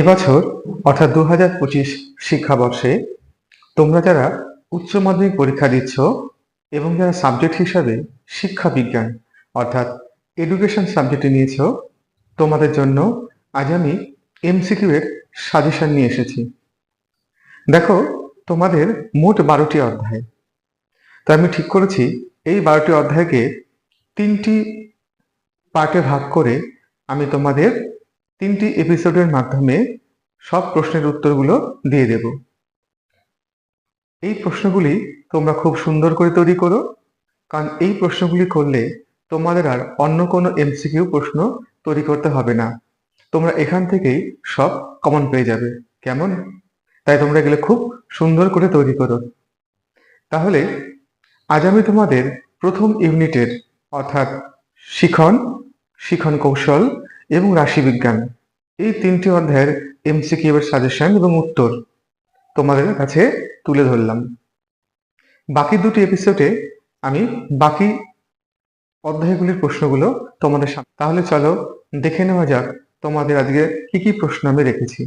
এবছর, অর্থাৎ দু হাজার পঁচিশ শিক্ষাবর্ষে, তোমরা যারা উচ্চ মাধ্যমিক পরীক্ষা দিচ্ছ এবং যারা সাবজেক্ট হিসাবে শিক্ষা বিজ্ঞান অর্থাৎ এডুকেশন সাবজেক্টে নিয়েছ, তোমাদের জন্য আজ আমি এমসিকিউ এর সাজেশন নিয়ে এসেছি। দেখো, তোমাদের মোট বারোটি অধ্যায়। তো আমি ঠিক করেছি, এই বারোটি অধ্যায়কে তিনটি পার্টে ভাগ করে আমি তোমাদের তিনটি এপিসোডের মাধ্যমে সব প্রশ্নের উত্তরগুলো দিয়ে দেব। এই প্রশ্নগুলি তোমরা খুব সুন্দর করে তৈরি করো, কারণ এই প্রশ্নগুলি করলে তোমাদের আর অন্য কোনো এমসিকিউ প্রশ্ন তৈরি করতে হবে না। তোমরা এখান থেকেই সব কমন পেয়ে যাবে। কেমন? তাই তোমরা এগুলো খুব সুন্দর করে তৈরি করো। তাহলে আজ আমি তোমাদের প্রথম ইউনিটের অর্থাৎ শিখন শিখন কৌশল এবং রাশিবিজ্ঞান। এই তিনটি অধ্যায়ের এমসিকিউ এর সাজেশন এবং উত্তর তোমাদের কাছে তুলে ধরলাম। বাকি দুটি এপিসোডে আমি বাকি অধ্যায়গুলির প্রশ্নগুলো তোমাদের সামনে তাহলে চলো দেখে নেওয়া যাক তোমাদের আজকে কি কি প্রশ্ন আমি রেখেছি।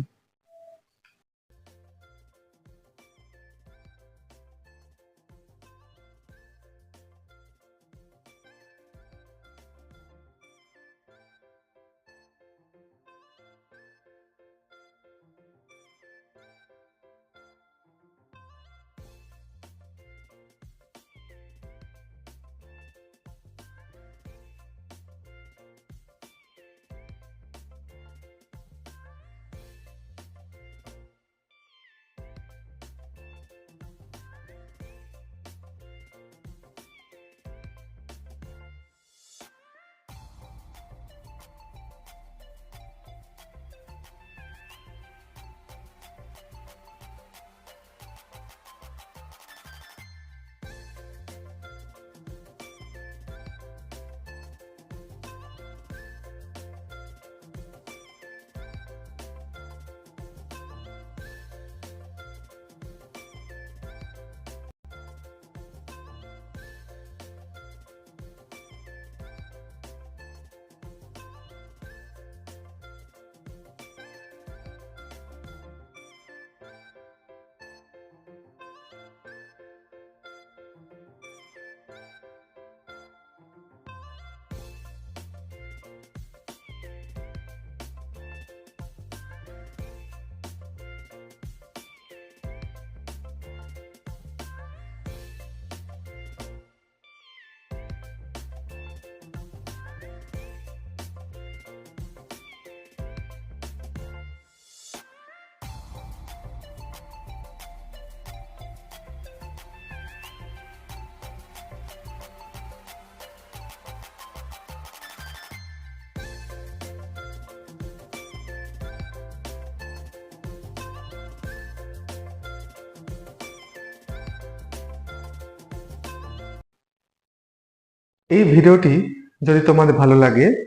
এই ভিডিওটি যদি তোমাদের ভালো লাগে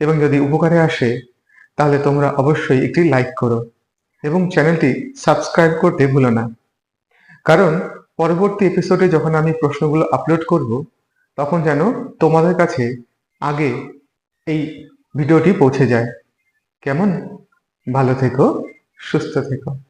এবং যদি উপকারে আসে, তাহলে তোমরা অবশ্যই একটি লাইক করো এবং চ্যানেলটি সাবস্ক্রাইব করতে ভুলো না। কারণ পরবর্তী এপিসোডে যখন আমি প্রশ্নগুলো আপলোড করব, তখন যেন তোমাদের কাছে আগে এই ভিডিওটি পৌঁছে যায়। কেমন? ভালো থেকো, সুস্থ থেকো।